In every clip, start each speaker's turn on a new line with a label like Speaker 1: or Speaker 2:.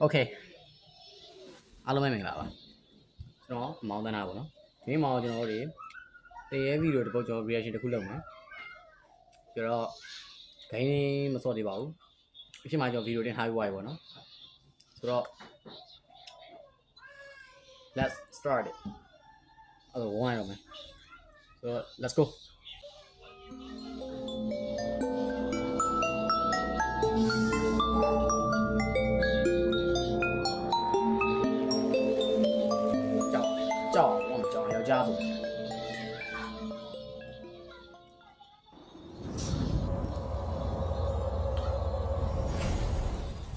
Speaker 1: โอเคအားလုံးပဲမင်္ဂလာပါကျွန်တော်မောင်သနာပေါ့နော်ဒီမောင်ကျွန်တော်တို့တွေတရေဗီဒီယိုတစ်ပုတ်ကျွန်တော် reaction တစ်ခုလုပ်မယ်ပြီးတော့ gain မစော့သေးပါဘူးအဖြစ်မှာကျွန်တော်ဗီဒီယိုတင်ထားပြီးွားပြီပေါ့နော်ဆိုတော့ let's start it အဲ့တော့ဝိုင်းတော့မယ်ဆိုတော့ let's go ra rồi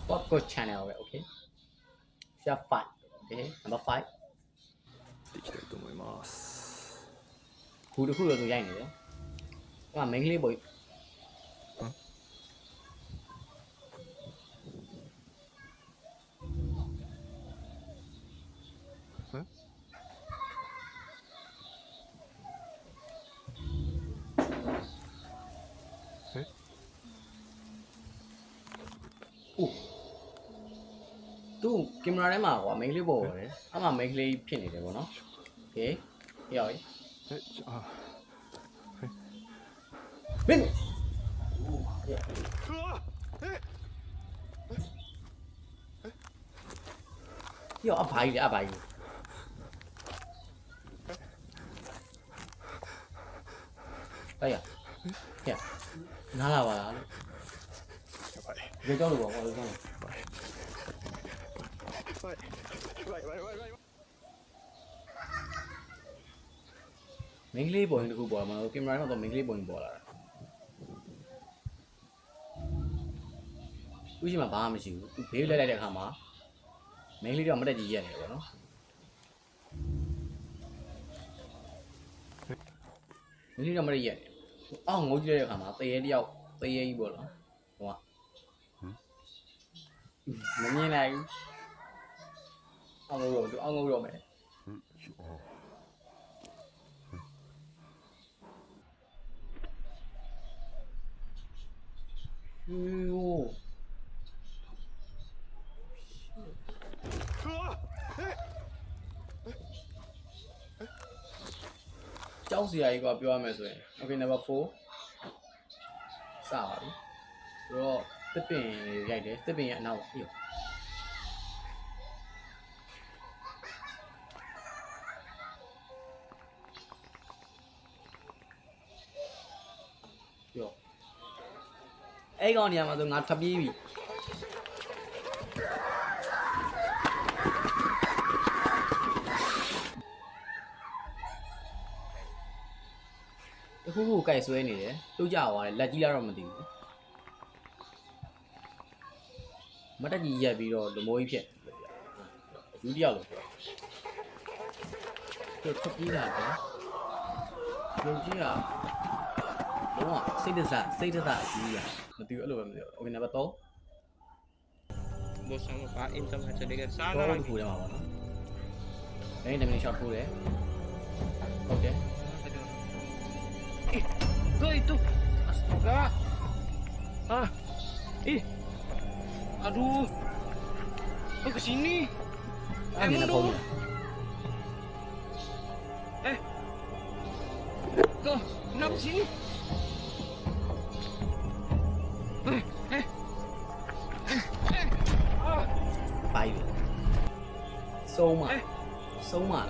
Speaker 1: Popcorn channel vậy, ok Sẽ fight, ok, number five
Speaker 2: っていきたいと思います。
Speaker 1: フルフルとじゃないんだよ。まあ、メイン
Speaker 2: レボイ
Speaker 1: သူ့ကင်မရာထဲမှာကွာ main ကလေးပေါ်တယ်အဲ့မှာ main ကလေးဖြစ်နေတယ်ပေါ့နော် okay ရောက်ပြီ
Speaker 2: え、じゃあ、
Speaker 1: မင်း
Speaker 2: うわえ
Speaker 1: ရောက်အဖိုင်လေအဖိုင်အေးရဟဲ့နားလာပါ ရေကြောက်လို့ပါကွာရေကြောက်လို့မင်းကလေးပေါ်ရင်တခုပေါ်မှာကင်မရာနောက်တော့မင်းကလေးပေါ်ရင်ပေါ်လာတာသူရှိမှဘာမှမရှိဘူးသူဘေးလိုက်လိုက်တဲ့အခါမှာမင်းကလေးတော့မတက်ကြီးရက်နေတယ်ပေါ့နော်မင်းကလေးတော့မတက်ရက်နေအောက်ငိုကြည့်တဲ့အခါမှာတရေတယောက်တရေကြီးပေါ့နော် မမြင်နိုင်ဘူးအောင်ငုံတော့အောင်ငုံတော့မယ်ဟူး
Speaker 2: ဟို
Speaker 1: ကြောက်စရာကြီးကပြောရမယ်ဆိုရင် okay number 4စပါပြီဆိုတော့ တစ်ပင်လေးရိုက်တယ်တစ်ပင်ရဲ့အနောက်အေးပြောအဲ့ကောင်နေရာမှာဆိုငါထပ်ပြေးပြီတခုခုကြိုက်ဆွဲနေတယ်လှုပ်ကြသွားတယ်လက်ကြီးလာတော့မသိဘူး မတက်ကြီးရက်ပြီးတော့လမိုးကြီးဖြစ်အယူတယောက်လို့ပြောသူထပ်ပြေးတာပဲလူကြီးကလုံးဝစိတ်တစစိတ်တစအကြီးရမသိဘူးအဲ့လိုပဲမသိဘူး okay number 3
Speaker 3: bos sama Pak In sama aja dengan
Speaker 1: တော့
Speaker 3: sana
Speaker 1: တစ်
Speaker 3: lagi.
Speaker 1: ခုထဲမှာပါနော်။ဒါနဲ့တမင် shot ထိုးတယ်။ဟုတ်တယ်
Speaker 3: Ih, tuh itu. Astaga. Ah. Ih. Aduh. Tuh ke sini.
Speaker 1: ။အဲ့ဒီနဲ့ပုံးတယ်
Speaker 3: Eh. Tuh, kenapa sini? Eh, eh. Eh. Ah, ။
Speaker 1: ပိုက်တယ်။ဆုံးမ
Speaker 3: Eh.
Speaker 1: ။ဆုံးမလား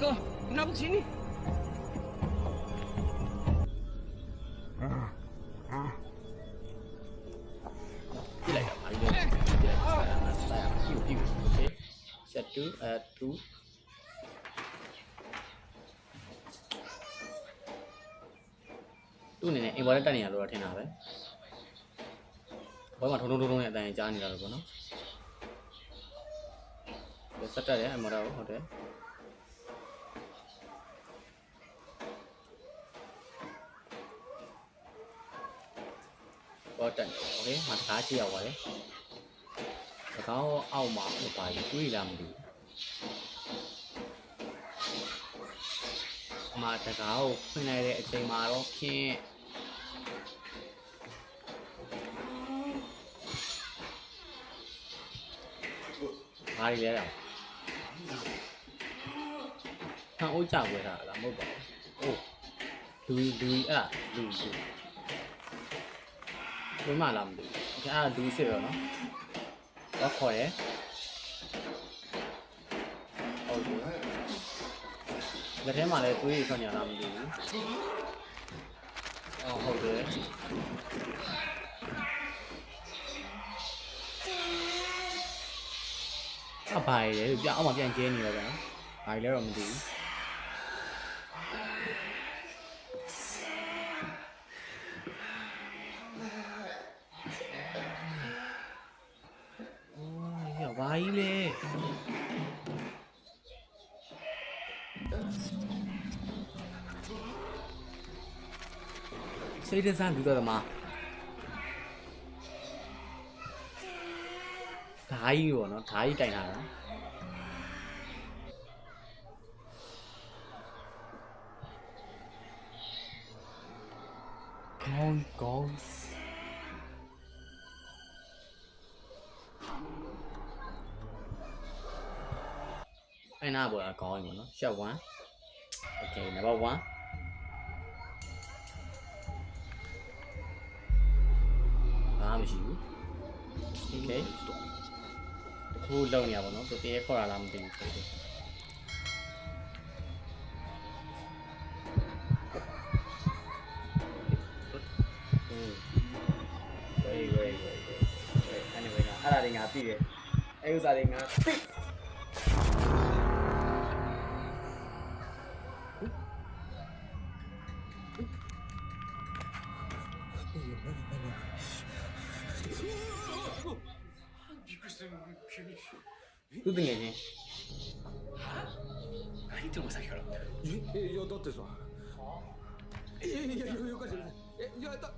Speaker 3: tuh, kenapa ke sini?
Speaker 1: ။ to uh to သူ့အနေနဲ့အိမ်ပေါ်တက်နေရလို့တော့ထင်တာပဲ။ဘောမှာထုံထုံထုံထုံနဲ့အတန်ကြားနေတာလို့ပေါ့နော်။ဒါစက်တက်တယ်အမတော်ဟုတ်တယ်။ တော့တက်တယ်โอเคငါတကားကြည့်ရပါတယ်တကားရောအောက်မှာဟိုပါကြီးတွေးလာမသိဘူး မတကားကိုဖွင့်လိုက်တဲ့အချိန်မှာတော့ဖြင်းဘာတွေလဲတော့ဟန်အိုးကြောက်ွယ်တာလားမဟုတ်ပါဘူးအိုးလူလူအဲ့ဒါလူလူဘယ်မှလာမသိဘူးအဲ့ဒါလူစစ်ရောနော်တော့ခေါ်ရဲဟုတ်ပြီ လက်ထဲမှာလည်းသွေးတွေထွက်နေလားမသိဘူးအော်ဟုတ်တယ်အပိုင်လေပြအောင်မပြန်ကျဲနေတော့ဗျာဘာလဲတော့မသိဘူးဘာကြီးလဲ စိတ်တဆန်းလူတော်သမားဓာကြီးပေါ့နော်ဓာကြီးကင်ထားတာကောင်းကောင်းအဲ့နာပေါ်ကခေါင်းရင်ပေါ့နော် shot 1 okay number 1 မှမရှိဘူး okay တခုလုံနေရပါတော့သူတည်းခေါ်ရလားမသိဘူးဆိုတော့อืม wait wait wait wait anyway ငါအဲ့ဒါတွေငါသိတယ်အဲ့ဥစ္စာတွေငါသိ သူတငယ်ချင်း
Speaker 3: 何でもさっきから
Speaker 4: えいやだってさいやいやいやよかったえいやだ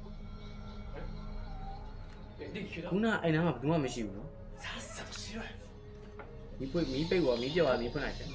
Speaker 3: 電気切れた
Speaker 1: ခုနအဲ့နားမှာဘယ်သူမှမရှိဘူးနော်
Speaker 3: さっさとしろよ
Speaker 1: မီးပွေမီးပိတ်ပေါ်မီးပြော်ပါမီးဖွင့်လိုက်တယ်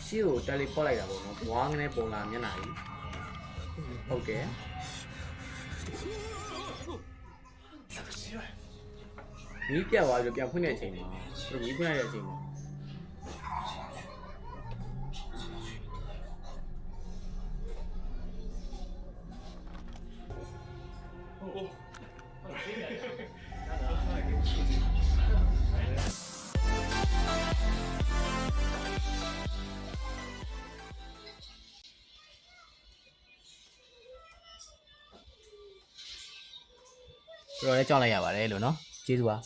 Speaker 1: အရှိကို teleport လိုက်တာပေါ့နော်ဘွားငနဲ့ပေါ်လာမျက်နှာကြီးဟုတ်တယ်မီးပြတ်သွားပြီးပြန်ဖွင့်တဲ့အချိန်မှာသူတို့မီးဖွင့်ရတဲ့အချိန်မှာ哦。 တော်တော်လေးကြောက်လိုက်ရပါတယ်လို့နော်ကျေးဇူးပါ